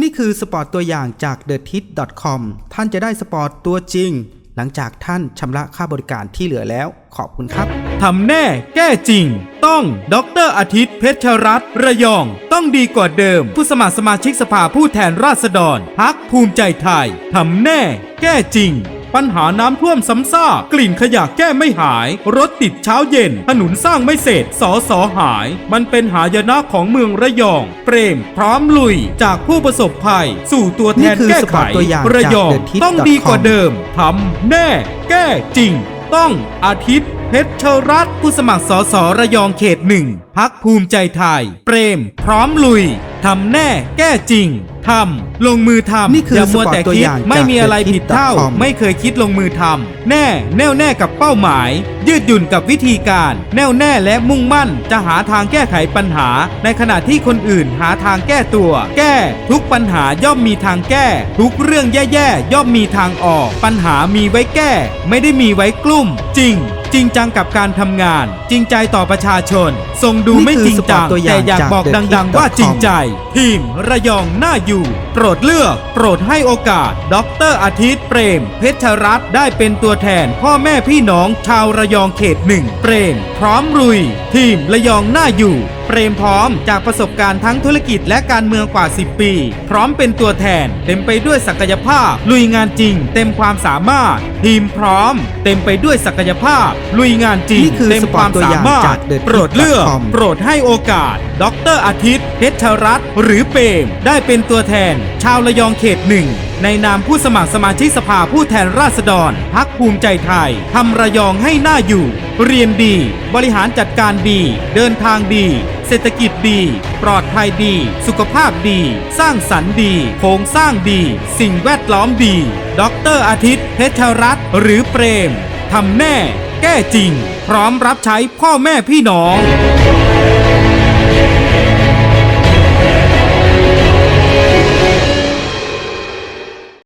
นี่คือสปอร์ตตัวอย่างจาก t h e t i t c o m ท่านจะได้สปอร์ตตัวจริง หลังจากท่านชำระค่าบริการที่เหลือแล้ว ขอบคุณครับทำแน่แก้จริง ต้องดรอาทิตย์เพชรรัตน์ระยอง ต้องดีกว่าเดิม ผู้สมัครสมาชิกสภาผู้แทนราษฎรพักภูมิใจไทยทำแน่ แก้จริง ปัญหาน้ำท่วมซ้ำซากกลิ่นขยะแก้ไม่หาย รถติดเช้าเย็น ถนนสร้างไม่เสร็จสอสอหาย มันเป็นหายนะของเมืองระยอง เปรม พร้อมลุย จากผู้ประสบภัย สู่ตัวแทนนี่คือแก้สไขปอร์ตตัวอย่างระยองจาก The Tip ต้องดีกว่า com เดิมทำแน่ แก้จริง ต้องอาทิตย์เพชรรัตน์ผู้สมัครสสระยองเขตหนึ่ง พักภูมิใจไทย เปรม พร้อมลุย ทำแน่ แก้จริง ทำ ลงมือทำนี่คืออย่ามัวแต่สปอร์ตตัวคิดอย่างจากไม่มีอะไรผิดเท่า TheTip.com ไม่เคยคิดลงมือทำ แน่ แน่วแน่กับเป้าหมาย ยืดหยุ่นกับวิธีการ แน่วแน่และมุ่งมั่น จะหาทางแก้ไขปัญหา ในขณะที่คนอื่นหาทางแก้ตัว แก้ ทุกปัญหาย่อมมีทางแก้ ทุกเรื่องแย่ๆ ย่อมมีทางออก ปัญหามีไว้แก้ ไม่ได้มีไว้กลุ่ม จริง จริงจังกับการทำงาน จริงใจต่อประชาชน ทรงดูนี่ไม่คือจริงจังสปอร์ตตัวอย่าแต่งอยากจากบอก The ดัง ๆ ว่า Tip.com จริงใจ ทีมระยองน่าอยู่ โปรดเลือก โปรดให้โอกาสดรอาทิตย์เปรม เพชรรัตน์ได้เป็นตัวแทน พ่อแม่พี่น้องชาวระยองเขตหนึ่งเปรม พร้อมรุย ทีมระยองน่าอยู่เปรมพร้อมจากประสบการณ์ทั้งธุรกิจและการเมืองกว่า 10 ปี พร้อมเป็นตัวแทน เต็มไปด้วยศักยภาพ ลุยงานจริง เต็มความสามารถ ทีมพร้อม เต็มไปด้วยศักยภาพ ลุยงานจริงนี่คือเต็มความสามารสปอร์ตตัวอย่างจาถก The โปรดเลือก Tip.com โปรดให้โอกาส ดรอาทิตย์เพชรรัตน์หรือเปรมได้เป็นตัวแทน ชาวระยองเขตหนึ่ง ในนามผู้สมัครสมาชิกสภาผู้แทนราษฎรพักภูมิใจไทยทำระยองให้น่าอยู่ เรียนดี บริหารจัดการดี เดินทางดี เศรษฐกิจดี ปลอดภัยดี สุขภาพดี สร้างสรรค์ดี โครงสร้างดี สิ่งแวดล้อมดี ดรอาทิตย์เพชรรัตน์หรือเปรมทำแน่ แก้จริง พร้อมรับใช้พ่อแม่พี่น้อง